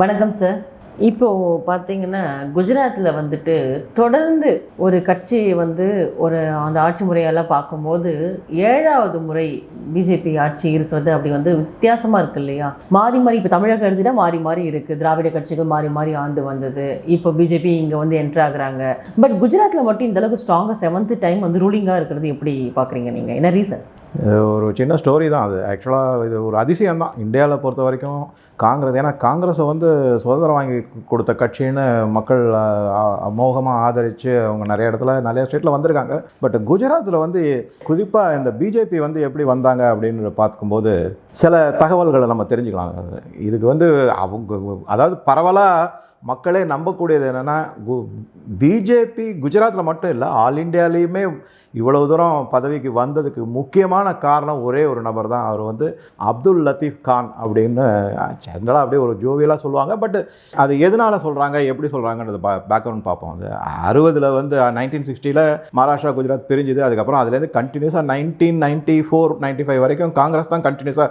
வணக்கம் சார் இப்போ பார்த்தீங்கன்னா குஜராத்தில் வந்துட்டு தொடர்ந்து ஒரு கட்சி வந்து ஒரு அந்த ஆட்சி முறையெல்லாம் பார்க்கும்போது ஏழாவது முறை பிஜேபி ஆட்சி இருக்கிறது அப்படி வந்து வித்தியாசமாக இருக்கு இல்லையா? மாறி மாறி இப்போ தமிழகம் எடுத்துட்டா மாறி மாறி இருக்குது திராவிட கட்சிகள் மாறி மாறி ஆண்டு வந்தது. இப்போ பிஜேபி இங்கே வந்து என்ட்ரு ஆகுறாங்க. பட் குஜராத்தில் மட்டும் இந்தளவுக்கு ஸ்ட்ராங்காக செவன்த் டைம் வந்து ரூலிங்காக இருக்கிறது எப்படி பார்க்குறீங்க நீங்கள் என்ன ரீசன் ஒரு சின்ன ஸ்டோரி தான் அது. ஆக்சுவலாக இது ஒரு அதிசயம் தான். இந்தியாவில் பொறுத்த வரைக்கும் காங்கிரஸ் ஏன்னா காங்கிரஸை வந்து சுதந்திரம் வாங்கி கொடுத்த கட்சின்னு மக்கள் அமோகமாக ஆதரித்து அவங்க நிறைய இடத்துல நிறைய ஸ்டேட்டில் வந்திருக்காங்க. பட் குஜராத்தில் வந்து குறிப்பாக இந்த பிஜேபி வந்து எப்படி வந்தாங்க அப்படின்னு பார்க்கும்போது சில தகவல்களை நம்ம தெரிஞ்சுக்கலாம். இதுக்கு வந்து அவங்க அதாவது பரவலாக மக்களே நம்பக்கூடியது என்னென்னா கு பிஜேபி குஜராத்தில் மட்டும் இல்லை ஆல் இண்டியாலேயுமே இவ்வளவு தூரம் பதவிக்கு வந்ததுக்கு முக்கியமான காரணம் ஒரே ஒரு நபர் தான். அவர் வந்து அப்துல் லத்தீஃப் கான் அப்படின்னு ஜென்ரலாக அப்படியே ஒரு ஜோவியலாக சொல்லுவாங்க. பட் அது எதனால் சொல்கிறாங்க எப்படி சொல்கிறாங்கன்றது பா பேக்ரவுண்ட் பார்ப்போம். அது அறுபதில் வந்து நைன்டீன் சிக்ஸ்டியில் மகாராஷ்டிரா குஜராத் பிரிஞ்சுது. அதுக்கப்புறம் அதுலேருந்து கண்டினியூஸாக nineteen ninety four ninety five வரைக்கும் காங்கிரஸ் தான் கண்டினியூஸாக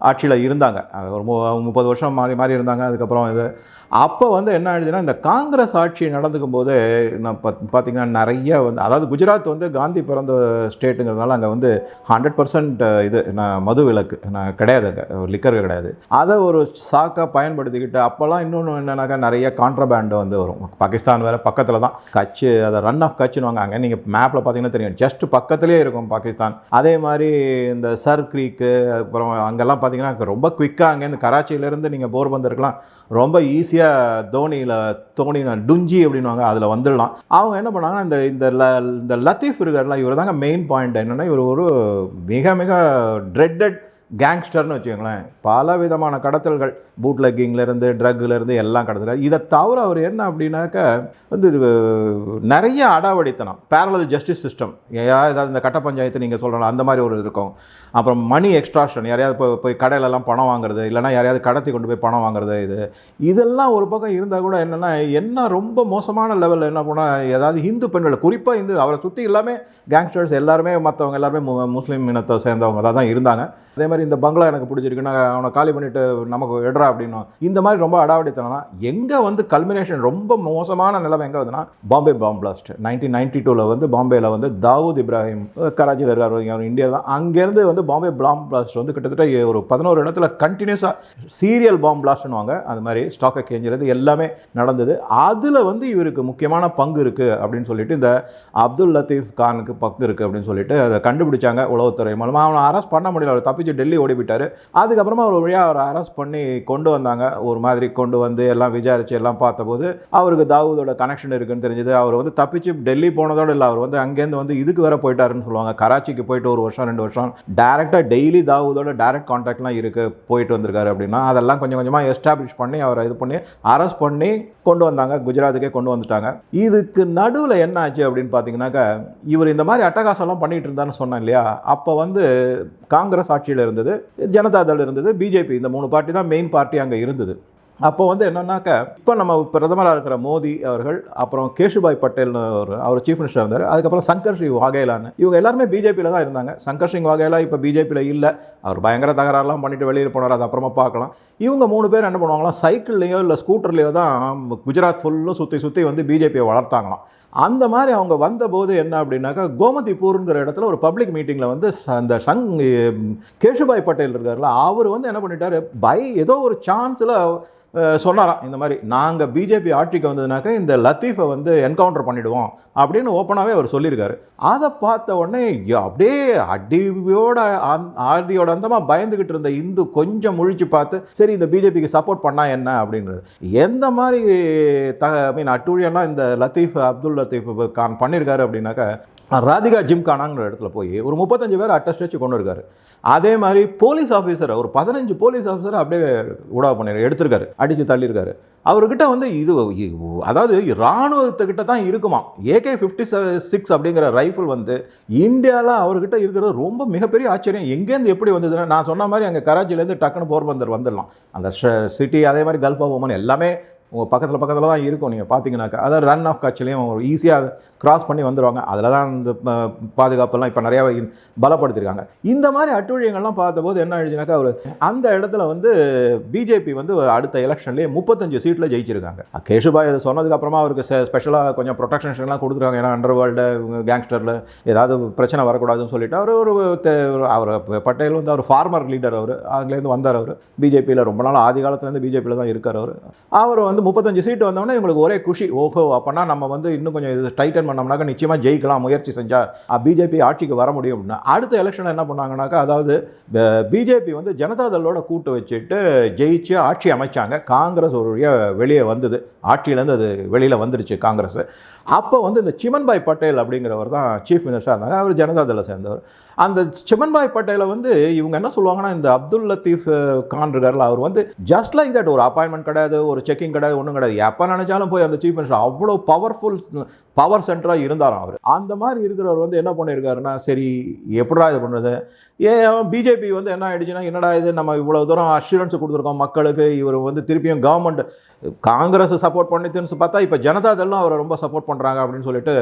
ஆட்சியில் இருந்தாங்க. அது ஒரு மு முப்பது வருஷம் மாறி மாறி இருந்தாங்க. அதுக்கப்புறம் இது. அப்போ வந்து என்ன ஆயிடுச்சுன்னா இந்த காங்கிரஸ் ஆட்சி நடந்துக்கும் போது நான் பத் பார்த்திங்கன்னா நிறைய வந்து அதாவது குஜராத் வந்து காந்தி பிறந்த ஸ்டேட்டுங்கிறதுனால அங்கே வந்து ஹண்ட்ரட் பர்சன்ட் இது நான் மது விலக்கு நான் கிடையாது அங்கே. லிக்கர் கிடையாது. அதை ஒரு சாக்காக பயன்படுத்திக்கிட்டு அப்போல்லாம் இன்னொன்று என்னன்னாக்கா நிறைய கான்ட்ரபேண்டு வந்து வரும். பாகிஸ்தான் வேறு பக்கத்தில் தான். கட்சி அதை ரன் ஆஃப் கட்சின்னு அங்கே நீங்கள் மேப்பில் பார்த்தீங்கன்னா தெரியும். ஜஸ்ட் பக்கத்துலேயே இருக்கும் பாகிஸ்தான். அதே மாதிரி இந்த சர் க்ரீக்கு அப்புறம் அங்கெல்லாம் பார்த்தீங்கன்னா ரொம்ப குயிக்காக அங்கேருந்து கராச்சியிலேருந்து நீங்கள் போர் வந்திருக்கலாம். ரொம்ப ஈஸியாக தோனியில் தோனியில் டுஞ்சி அப்படின்வாங்க அதில் வந்துடலாம். அவங்க என்ன பண்ணாங்கன்னா இந்த இந்த ல இந்த லத்தீஃப் இருக்கார்ல இவர் தாங்க மெயின் பாயிண்ட் என்னென்னா இவர் ஒரு மிக மிக ட்ரெட்டட் கேங்ஸ்டர்னு வச்சுக்கோங்களேன் பல விதமான கடத்தல்கள் பூட்லெக்கிங்லேருந்து ட்ரக்லேருந்து எல்லாம் கடத்தல் இதை தவிர அவர் என்ன அப்படின்னாக்க வந்து இது நிறைய அடாவடித்தனம். பேரலல் ஜஸ்டிஸ் சிஸ்டம் ஏதாவது இந்த கட்ட பஞ்சாயத்து நீங்கள் சொல்லலாம் அந்த மாதிரி ஒரு இருக்கும். அப்புறம் மணி எக்ஸ்ட்ராஷன் யாரையாவது போய் போய் கடையிலலாம் பணம் வாங்குறது இல்லைனா யாரையாவது கடத்தி கொண்டு போய் பணம் வாங்குறது இது. இதெல்லாம் ஒரு பக்கம் இருந்தால் கூட என்னென்னா என்ன ரொம்ப மோசமான லெவலில் என்ன போனால் ஏதாவது ஹிந்து பெண்கள் குறிப்பாக இந்து அவரை சுற்றி எல்லாமே கேங்ஸ்டர்ஸ் எல்லாருமே மற்றவங்க எல்லாருமே முஸ்லீம் இனத்தை சேர்ந்தவங்க தான் இருந்தாங்க. அதே மாதிரி இந்த பங்களா எனக்கு பிடிச்சிருக்கு நான் அவனை காலி பண்ணிவிட்டு நமக்கு எடுறா அப்படின்னும் இந்த மாதிரி ரொம்ப அடாவடித்தனா எங்கே வந்து கல்மினேஷன் ரொம்ப மோசமான நிலைமை எங்கே வந்துன்னா Bombay bomb blast nineteen ninety டூவில் வந்து பாம்பேயில் வந்து தாவூத் இப்ராஹிம் கராச்சியில் இருக்கார் அவர் இந்தியா தான். அங்கேருந்து வந்து பாம்பே பாம் பிளாஸ்ட் வந்து கிட்டத்தட்ட ஒரு பதினோரு இடத்துல கண்டினியூஸாக சீரியல் பாம் பிளாஸ்ட்னுவாங்க அது மாதிரி ஸ்டாக் எக்ஸ்சேஞ்சிலேருந்து எல்லாமே நடந்தது. அதில் வந்து இவருக்கு முக்கியமான பங்கு இருக்குது அப்படின்னு சொல்லிட்டு இந்த அப்துல் லத்தீஃப் கானுக்கு பங்கு இருக்குது அப்படின்னு சொல்லிட்டு அதை கண்டுபிடிச்சாங்க உளவுத்துறை மூலமாக அவனை அரெஸ்ட் பண்ண முடியல அவர் தப்பிச்சு டெல்லி ஓடி போயிட்டார் அதுக்கப்புறமா ஒரு வழியாக அவரை அரெஸ்ட் பண்ணி கொண்டு வந்தாங்க. ஒரு மாதிரி கொண்டு வந்து எல்லாம் விசாரித்து எல்லாம் பார்த்தபோது அவருக்கு தாவூதோட கனெக்ஷன் இருக்குன்னு தெரிஞ்சது. அவர் வந்து தப்பிச்சு டெல்லி போனதோடு இல்லை அவர் வந்து அங்கேருந்து வந்து இதுக்கு வேற போயிட்டாருன்னு சொல்லுவாங்க. கராச்சிக்கு போயிட்டு ஒரு வருஷம் ரெண்டு வருஷம். டேரெக்டாக டெய்லி தாவூதோட டேரக்ட் கான்டாக்ட்லாம் இருக்குது போயிட்டு வந்திருக்காரு அப்படின்னா அதெல்லாம் கொஞ்சம் கொஞ்சமாக எஸ்டாப்ளிஷ் பண்ணி அவரை இது பண்ணி அரெஸ்ட் பண்ணி கொண்டு வந்தாங்க. குஜராத்துக்கே கொண்டு வந்துட்டாங்க. இதுக்கு நடுவில் என்ன ஆச்சு அப்படின்னு பார்த்தீங்கன்னாக்கா இவர் இந்த மாதிரி அட்டகாசம்லாம் பண்ணிகிட்டு இருந்தான்னு சொன்னேன் இல்லையா? அப்போ வந்து காங்கிரஸ் ஆட்சியில் இருந்தது ஜனதாதள் இருந்தது பிஜேபி இந்த மூணு பார்ட்டி தான் மெயின் பார்ட்டி அங்கே இருந்தது. அப்போ வந்து என்னன்னாக்கா இப்போ நம்ம பிரதமராக இருக்கிற மோடி அவர்கள் அப்புறம் கேஷுபாய் பட்டேல்னு ஒரு அவர் சீஃப் மினிஸ்டர் இருந்தார் அதுக்கப்புறம் சங்கர் சிங் வாகேலான்னு இவங்க எல்லாருமே பிஜேபியில் தான் இருந்தாங்க. சங்கர் சிங் வாகேலா இப்போ பிஜேபியில் இல்லை. அவர் பயங்கர தகராறுலாம் பண்ணிட்டு வெளியில் போனார் அது அப்புறமா பார்க்கலாம். இவங்க மூணு பேர் என்ன பண்ணுவாங்களாம் சைக்கிள்லேயோ இல்லை ஸ்கூட்டர்லேயோ தான் குஜராத் ஃபுல்லும் சுற்றி சுற்றி வந்து பிஜேபியை வளர்த்தாங்களாம். அந்த மாதிரி அவங்க வந்தபோது என்ன அப்படின்னாக்கா கோமதிப்பூருங்கிற இடத்துல ஒரு பப்ளிக் மீட்டிங்கில் வந்து ச- அந்த சங் கேஷுபாய் பட்டேல் இருக்கார்ல அவர் வந்து என்ன பண்ணிட்டார் பை ஏதோ ஒரு சான்ஸில் சொன்னாராம் இந்த மாதிரி நாங்கள் பிஜேபி ஆட்சிக்கு வந்ததுனாக்கா இந்த லத்தீஃபை வந்து என்கவுண்டர் பண்ணிவிடுவோம் அப்படின்னு ஓப்பனாகவே அவர் சொல்லியிருக்காரு. அதை பார்த்த உடனே அப்படியே அடியோட அந்- ஆதியோட அந்தமாக பயந்துக்கிட்டு இருந்த இந்து கொஞ்சம் முழிச்சு பார்த்து சரி இந்த பிஜேபிக்கு சப்போர்ட் பண்ணால் என்ன? அப்படின்றது. எந்த மாதிரி த ஐ மீன் அட்டூழியம்லாம் இந்த லத்தீஃப் அப்துல் இப்போ கான் பண்ணியிருக்காரு அப்படின்னாக்கா ராதிகா ஜிம்கானாங்கிற இடத்துல போய் ஒரு முப்பத்தஞ்சு பேர் அட்டஸ்ட் வச்சு கொண்டு இருக்காரு அதே மாதிரி போலீஸ் ஆஃபீஸரை ஒரு பதினஞ்சு போலீஸ் ஆஃபீஸரை அப்படியே உடாவ் பண்ணிரு எடுத்திருக்காரு அடித்து தள்ளியிருக்காரு அவர்கிட்ட வந்து இது அதாவது இராணுவத்துக்கிட்ட தான் இருக்குமா? ஏகே ஃபிஃப்டி சிக்ஸ் அப்படிங்கிற ரைஃபிள் வந்து இந்தியாவில் அவர்கிட்ட இருக்கிறது ரொம்ப மிகப்பெரிய ஆச்சரியம். எங்கேருந்து எப்படி வந்ததுன்னா நான் சொன்ன மாதிரி அங்கே கராச்சிலேருந்து டக்குன்னு போர்பந்தர் வந்துடலாம். அந்த சிட்டி அதே மாதிரி கல்ஃப் ஆஃப் ஓமன் எல்லாமே உங்கள் பக்கத்தில் பக்கத்தில் தான் இருக்கும். நீங்கள் பார்த்தீங்கனாக்கா அதாவது ரன் ஆஃப் காட்சிலையும் ஈஸியாக கிராஸ் பண்ணி வந்துடுவாங்க அதில் தான் இந்த பாதுகாப்பெல்லாம் இப்போ நிறையா பலப்படுத்தியிருக்காங்க இந்த மாதிரி அட்டுழியங்கள்லாம் பார்த்தபோது என்ன ஆயிடுச்சுனாக்கா அவர் அந்த இடத்துல வந்து பிஜேபி வந்து அடுத்த எலெக்ஷன்லேயே முப்பத்தஞ்சு சீட்டில் ஜெயிச்சிருக்காங்க. கேஷுபாய் இது சொன்னதுக்கப்புறமா அவருக்கு ஸ்பெஷலாக கொஞ்சம் ப்ரொடெக்ஷன்ஸ்லாம் கொடுத்துருக்காங்க. ஏன்னா அண்டர் வேர்ல்டு கேங்ஸ்டரில் ஏதாவது பிரச்சனை வரக்கூடாதுன்னு சொல்லிட்டு அவர் ஒரு அவர் பட்டேல் வந்து அவர் ஃபார்மர் லீடர் அவர். அதுலேருந்து வந்தார் அவர். பிஜேபியில் ரொம்ப நாள் ஆதி காலத்துலேருந்து பிஜேபியில் தான் இருக்கார் அவர். அவர் வந்து முப்பத்தஞ்சு சீட்டு வந்தோடனே இவங்களுக்கு ஒரே குஷி. ஓஹோ அப்போனா நம்ம வந்து இன்னும் கொஞ்சம் இது டைட்டன் பண்ணோம்னாக்கா நிச்சயமாக ஜெயிக்கலாம் முயற்சி செஞ்சால் பிஜேபி ஆட்சிக்கு வர முடியும்னா அடுத்த எலெக்ஷனில் என்ன பண்ணாங்கனாக்கா அதாவது பிஜேபி வந்து ஜனதாதளோட கூட்டு வச்சுட்டு ஜெயிச்சு ஆட்சி அமைச்சாங்க. காங்கிரஸ் ஒரு வெளியே வந்தது. ஆட்சியிலேருந்து அது வெளியில் வந்துடுச்சு காங்கிரஸ். அப்போ வந்து இந்த சிமன்பாய் பட்டேல் அப்படிங்கிறவர் தான் சீஃப் மினிஸ்டராக இருந்தாங்க அவர் ஜனதாதளை சேர்ந்தவர். அந்த சிமன்பாய் பட்டேலை வந்து இவங்க என்ன சொல்லுவாங்கன்னா இந்த அப்துல் லத்தீஃப் கான் இருக்கார்ல அவர் வந்து ஜஸ்ட் லைக் தட் ஒரு அப்பாயின்மெண்ட் கிடையாது ஒரு செக்கிங் கிடையாது ஒன்றும் கிடையாது. எப்போ நினச்சாலும் போய் அந்த சீஃப் மினிஸ்டர் அவ்வளோ பவர்ஃபுல் பவர் சென்டராக இருந்தாராம் அவர். அந்த மாதிரி இருக்கிறவர் வந்து என்ன பண்ணியிருக்காருன்னா சரி எப்படா இது பண்ணுறது ஏ பிஜேபி வந்து என்ன ஆயிடுச்சுன்னா என்னடா இது நம்ம இவ்வளோ தூரம் அஷூரன்ஸ் கொடுத்துருக்கோம் மக்களுக்கு இவர் வந்து திருப்பியும் கவர்மெண்ட் காங்கிரஸ் சப்போர்ட் பண்ணிட்டுன்னு பார்த்தா இப்போ ஜனதா ஜனதாதெல்லாம் அவரை ரொம்ப சப்போர்ட் பண்ணுறாங்க அப்படின்னு சொல்லிட்டு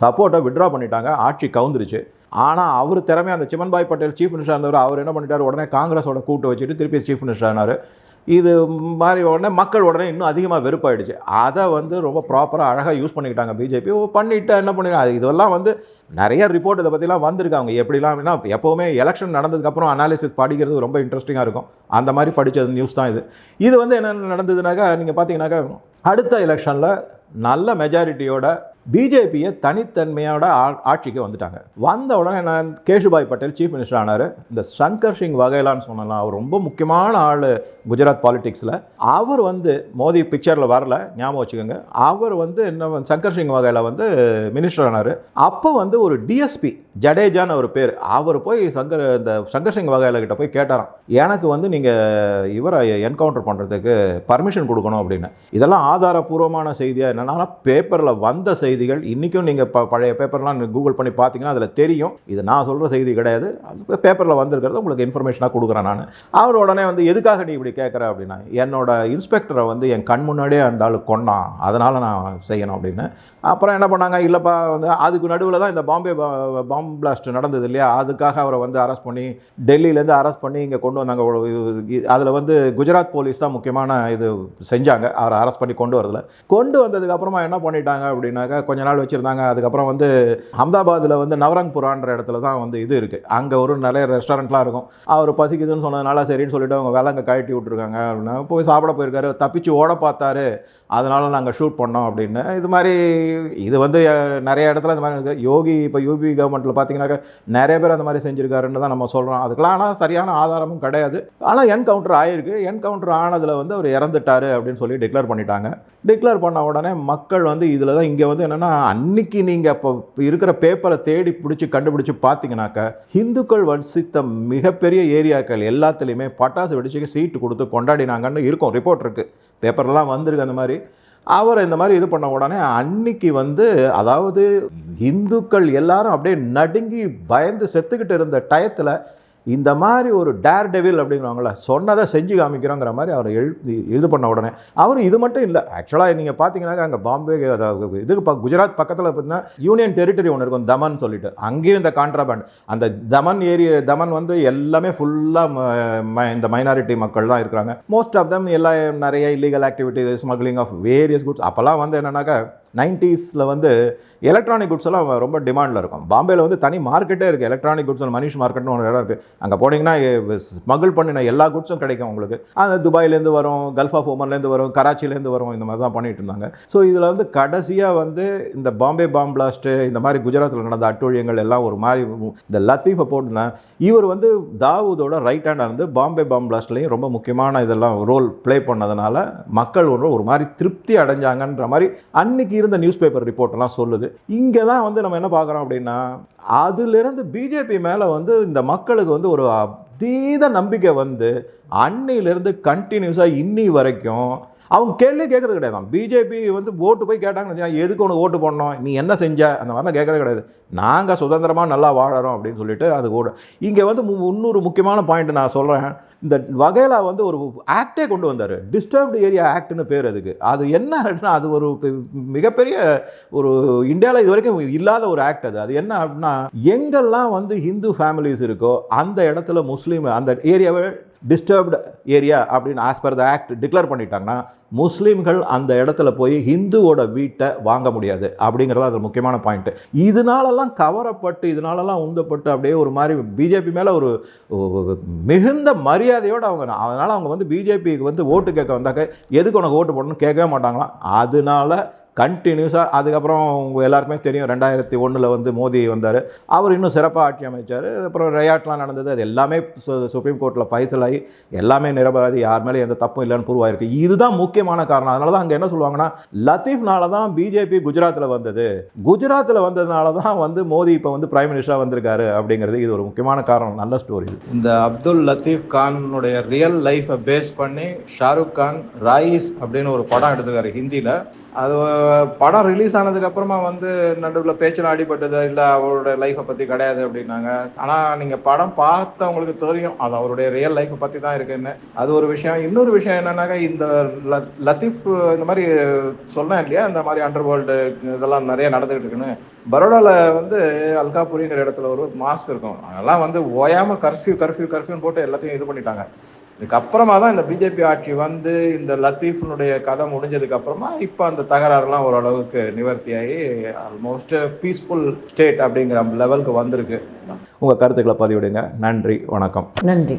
சப்போர்ட்டை விட்ரா பண்ணிட்டாங்க. ஆட்சி கவுந்துருச்சு. ஆனால் அவர் திறமையாக அந்த சிமன்பாய் பட்டேல் சீஃப் மினிஸ்டர் இருந்தவர் அவர் என்ன பண்ணிட்டார்? உடனே காங்கிரஸோட கூட்டு வச்சுட்டு திருப்பி சீஃப் மினிஸ்டர் ஆனார். இது மாதிரி உடனே மக்கள் உடனே இன்னும் அதிகமாக வெறுப்பாயிடுச்சு. அதை வந்து ரொம்ப ப்ராப்பராக அழகாக யூஸ் பண்ணிக்கிட்டாங்க பிஜேபி பண்ணிவிட்டு என்ன பண்ணிக்கலாம் இதெல்லாம் வந்து நிறைய ரிப்போர்ட் இதை பற்றிலாம் வந்திருக்காங்க எப்படிலாம் அப்படின்னா எப்போவுமே எலெக்ஷன் நடந்ததுக்கப்புறம் அனாலிசிஸ் படிக்கிறது ரொம்ப இன்ட்ரெஸ்டிங்காக இருக்கும். அந்த மாதிரி படித்தது நியூஸ் தான் இது. இது வந்து என்ன நடந்ததுனாக்கா நீங்கள் பார்த்தீங்கன்னாக்கா அடுத்த எலெக்ஷனில் நல்ல மெஜாரிட்டியோட பிஜேபியை தனித்தன்மையோட ஆட்சிக்கு வந்துட்டாங்க. வந்த உடனே நான் கேஷுபாய் பட்டேல் சீஃப் மினிஸ்டர் ஆனார். இந்த சங்கர் சிங் வகையிலான்னு சொன்னலாம் அவர் ரொம்ப முக்கியமான ஆள் குஜராத் பாலிட்டிக்ஸில் அவர் வந்து மோதி பிக்சரில் வரல ஞாபகம் வச்சுக்கோங்க. அவர் வந்து என்ன சங்கர் சிங் வகையில் வந்து மினிஸ்டர் ஆனார். அப்போ வந்து ஒரு டிஎஸ்பி ஜடேஜான்னு அவர் பேர். அவர் போய் சங்கர் இந்த சங்கர் சிங் வகையாளர்கிட்ட போய் கேட்டாராம். எனக்கு வந்து நீங்கள் இவரை என்கவுண்டர் பண்ணுறதுக்கு பர்மிஷன் கொடுக்கணும் அப்படின்னு. இதெல்லாம் ஆதாரபூர்வமான செய்தியாக என்னென்னா பேப்பரில் வந்த செய்திகள் இன்றைக்கும் நீங்கள் ப பழைய பேப்பர்லாம் நீங்கள் கூகுள் பண்ணி பார்த்தீங்கன்னா அதில் தெரியும். இது நான் சொல்கிற செய்தி கிடையாது. அது பேப்பரில் வந்திருக்கிறது உங்களுக்கு இன்ஃபர்மேஷனாக கொடுக்குறேன் நான். அவர் உடனே வந்து எதுக்காக நீ இப்படி கேட்குற அப்படின்னா என்னோடய இன்ஸ்பெக்டரை வந்து என் கண் முன்னாடியே அந்த ஆள் கொண்டான் அதனால் நான் செய்யணும் அப்படின்னு. அப்புறம் என்ன பண்ணாங்க? இல்லைப்பா வந்து அதுக்கு நடுவில் தான் இந்த பாம்பே பாம்பு பிளாஸ்ட் நடந்தது இல்லையா? அதுக்காக அவரை வந்து அரெஸ்ட் பண்ணி டெல்லியிலேருந்து அரெஸ்ட் பண்ணி இங்கே கொண்டு வந்தாங்க. அதில் வந்து குஜராத் போலீஸ் தான் முக்கியமான இது செஞ்சாங்க. அவரை அரெஸ்ட் பண்ணி கொண்டு வரதில் கொண்டு வந்ததுக்கப்புறமா என்ன பண்ணிட்டாங்க அப்படின்னாக்கா கொஞ்ச நாள் வச்சுருந்தாங்க. அதுக்கப்புறம் வந்து அஹமதாபாத்தில் வந்து நவரங்புரான்ற இடத்துல தான் வந்து இது இருக்குது. அங்கே ஒரு நிறைய ரெஸ்டாரண்ட்லாம் இருக்கும். அவர் பசிக்குதுன்னு சொன்னதுனால சரின்னு சொல்லிட்டு அவங்க வேலை அங்கே கழட்டி விட்ருக்காங்க அப்படின்னா போய் சாப்பிட போயிருக்காரு. தப்பிச்சு ஓட பார்த்தாரு. அதனால் நாங்கள் ஷூட் பண்ணோம் அப்படின்னு. இது மாதிரி இது வந்து நிறைய இடத்துல இந்த மாதிரி யோகி இப்போ யூபி கவர்மெண்ட்டில் காலகட்டத்தில் பார்த்தீங்கன்னாக்க நிறைய பேர் அந்த மாதிரி செஞ்சுருக்காருன்னு தான் நம்ம சொல்கிறோம் அதுக்கெல்லாம் ஆனால் சரியான ஆதாரமும் கிடையாது. ஆனால் என்கவுண்டர் ஆகிருக்கு என்கவுண்டர் ஆனதில் வந்து அவர் இறந்துட்டார் அப்படின்னு சொல்லி டிக்ளேர் பண்ணிட்டாங்க. டிக்ளேர் பண்ண உடனே மக்கள் வந்து இதில் தான் இங்கே வந்து என்னென்னா அன்னைக்கு நீங்கள் இப்போ இருக்கிற பேப்பரை தேடி பிடிச்சி கண்டுபிடிச்சி பார்த்தீங்கன்னாக்க ஹிந்துக்கள் வசித்த மிகப்பெரிய ஏரியாக்கள் எல்லாத்துலேயுமே பட்டாசு வெடிச்சுக்கு சீட்டு கொடுத்து கொண்டாடினாங்கன்னு இருக்கும். ரிப்போர்ட் இருக்குது பேப்பர்லாம் வந்திருக்கு அந்த மாதிரி. அவர் இந்த மாதிரி இது பண்ண உடனே அன்னைக்கு வந்து அதாவது இந்துக்கள் எல்லாரும் அப்படியே நடுங்கி பயந்து செத்துக்கிட்டு இருந்த டயத்தில் இந்த மாதிரி ஒரு டேர் டெவில் அப்படிங்கிறவங்கள சொன்னதை செஞ்சு காமிக்கிறோங்கிற மாதிரி அவரை எழுதி இது பண்ண உடனே. அவரும் இது மட்டும் இல்லை. ஆக்சுவலாக நீங்கள் பார்த்தீங்கன்னாக்கா அங்கே பாம்பே இதுக்கு ப குஜராத் பக்கத்தில் பார்த்தீங்கன்னா யூனியன் டெரிட்டரி ஒன்று இருக்கும் தமன் சொல்லிட்டு. அங்கேயும் இந்த கான்ட்ராபேண்ட் அந்த தமன் ஏரிய தமன் வந்து எல்லாமே ஃபுல்லாக இந்த மைனாரிட்டி மக்கள் தான் இருக்கிறாங்க. மோஸ்ட் ஆஃப் தம் எல்லா நிறைய illegal activities smuggling of various goods அப்போல்லாம் வந்து என்னன்னாக்கா நைன்டிஸில் வந்து எலக்ட்ரானிக் குட்ஸ் எல்லாம் ரொம்ப டிமாண்டில் இருக்கும். பாம்பேயில் வந்து தனி மார்க்கெட்டே இருக்குது எலக்ட்ரானிக் குட்ஸ் மனிஷ் மார்க்கெட்னு ஒரு இடம் இருக்குது அங்கே போனீங்கன்னா ஸ்மகிள் பண்ணின எல்லா குட்ஸும் கிடைக்கும் உங்களுக்கு. அந்த துபாயிலேருந்து வரும் கல்ஃப் ஆஃப் ஓமன்லேருந்து வரும் கராச்சிலேருந்து வரும் இந்த மாதிரி தான் பண்ணிகிட்டு இருந்தாங்க. ஸோ இதில் வந்து கடைசியாக வந்து இந்த பாம்பே பாம் பிளாஸ்ட்டு இந்த மாதிரி குஜராத்தில் நடந்த அட்டூழியங்கள் எல்லாம் ஒரு மாதிரி இந்த லத்தீஃபை போட்டுனா இவர் வந்து தாவூதோட ரைட் ஹேண்டாக இருந்து பாம்பே பாம் பிளாஸ்ட்லேயும் ரொம்ப முக்கியமான இதெல்லாம் ரோல் ப்ளே பண்ணதுனால மக்கள் ஒரு மாதிரி திருப்தி அடைஞ்சாங்கன்ற மாதிரி அன்னைக்கு இருந்த நியூஸ் பேப்பர் ரிப்போர்ட்லாம் சொல்லுது. இங்கே தான் வந்து நம்ம என்ன பார்க்குறோம் அப்படின்னா அதுலேருந்து பிஜேபி மேலே வந்து இந்த மக்களுக்கு வந்து ஒரு தீத நம்பிக்கை வந்து அன்னையிலேருந்து கண்டினியூஸாக இன்னி வரைக்கும் அவங்க கேள்வி கேட்கறது கிடையாது பிஜேபி வந்து ஓட்டு போய் கேட்டாங்க எதுக்கு உனக்கு ஓட்டு போடணும்? நீ என்ன செஞ்ச? அந்த மாதிரிலாம் கேட்கறது கிடையாது. நாங்கள் சுதந்திரமாக நல்லா வாழறோம் அப்படின்னு சொல்லிட்டு அது கூட. இங்கே வந்து மு- இன்னொரு முக்கியமான பாயிண்ட் நான் சொல்கிறேன் இந்த வகையில் வந்து ஒரு ஆக்டே கொண்டு வந்தார். டிஸ்டர்ப்டு ஏரியா ஆக்ட்னு பேர் அதுக்கு. அது என்ன அப்படின்னா அது ஒரு மிகப்பெரிய ஒரு இந்தியாவில் இது வரைக்கும் இல்லாத ஒரு ஆக்ட் அது. அது என்ன அப்படின்னா எங்கெல்லாம் வந்து ஹிந்து ஃபேமிலிஸ் இருக்கோ அந்த இடத்துல முஸ்லீம் அந்த ஏரியாவை டிஸ்டர்ப்டு ஏரியா அப்படின்னு as per the act declare பண்ணிட்டாங்கன்னா முஸ்லீம்கள் அந்த இடத்துல போய் ஹிந்துவோட வீட்டை வாங்க முடியாது அப்படிங்கிறது அது முக்கியமான பாயிண்ட்டு இதனாலலாம் கவரப்பட்டு இதனாலலாம் உந்தப்பட்டு அப்படியே ஒரு மாதிரி பிஜேபி மேலே ஒரு ஒரு மிகுந்த மரியாதையோடு அவங்க அதனால் அவங்க வந்து பிஜேபிக்கு வந்து ஓட்டு கேட்க வந்தாக்க எதுக்கு உனக்கு ஓட்டு போடணும்னு கேட்கவே மாட்டாங்களாம். அதனால கண்டினியூஸாக அதுக்கப்புறம் உங்கள் எல்லாருக்குமே தெரியும் ரெண்டாயிரத்தி ஒன்றில் வந்து மோடி வந்தார். அவர் இன்னும் சிறப்பாக ஆட்சி அமைச்சார். அப்புறம் ரயாட்லாம் நடந்தது. அது எல்லாமே சு- சுப்ரீம் கோர்ட்டில் ஃபைசல் ஆகி எல்லாமே நிரபராதி. யார் மேலே எந்த தப்பும் இல்லைன்னு ப்ரூவ் இதுதான் முக்கியமான காரணம். அதனால தான் அங்கே என்ன சொல்லுவாங்கன்னா லத்தீஃப்னால தான் பிஜேபி குஜராத்தில் வந்தது. குஜராத்தில் வந்ததுனால தான் வந்து மோடி இப்போ வந்து பிரைம் மினிஸ்டராக வந்திருக்காரு அப்படிங்கிறது இது ஒரு முக்கியமான காரணம். நல்ல ஸ்டோரி இந்த அப்துல் லத்தீஃப் கானுடைய ரியல் லைஃப்பை பேஸ் பண்ணி ஷாருக் கான் ராயிஸ் அப்படின்னு ஒரு படம் எடுத்திருக்காரு ஹிந்தியில் அது படம் ரிலீஸ் ஆனதுக்கு அப்புறமா வந்து நடுவில் பேச்செல்லாம் அடிபட்டது இல்லை அவரோட லைஃப்பை பற்றி கிடையாது அப்படின்னாங்க. ஆனால் நீங்கள் படம் பார்த்தவங்களுக்கு தெரியும் அது அவருடைய ரியல் லைஃப்பை பற்றி தான் இருக்குன்னு. அது ஒரு விஷயம். இன்னொரு விஷயம் என்னன்னாக்கா இந்த ல- லத்தீப் இந்த மாதிரி சொன்னேன் இல்லையா இந்த மாதிரி அண்டர் வேர்ல்டு இதெல்லாம் நிறைய நடந்துகிட்டு இருக்குன்னு. பரோடாவில் வந்து அல்காபுரிங்கிற இடத்துல ஒரு மாஸ்க் இருக்கும். அதெல்லாம் வந்து ஓயாமல் கர்ஃப்யூ கர்ஃப்யூ கர்ஃப்யூன்னு போட்டு எல்லாத்தையும் இது பண்ணிட்டாங்க. இதுக்கப்புறமா தான் இந்த பிஜேபி ஆட்சி வந்து இந்த லத்தீஃபினுடைய கதை முடிஞ்சதுக்கு அப்புறமா இப்போ அந்த தகராறுலாம் ஓரளவுக்கு நிவர்த்தியாகி ஆல்மோஸ்ட் பீஸ்ஃபுல் ஸ்டேட் அப்படிங்கிற லெவலுக்கு வந்திருக்கு. உங்கள் கருத்துக்களை பதிவிடுங்க. நன்றி. வணக்கம். நன்றி.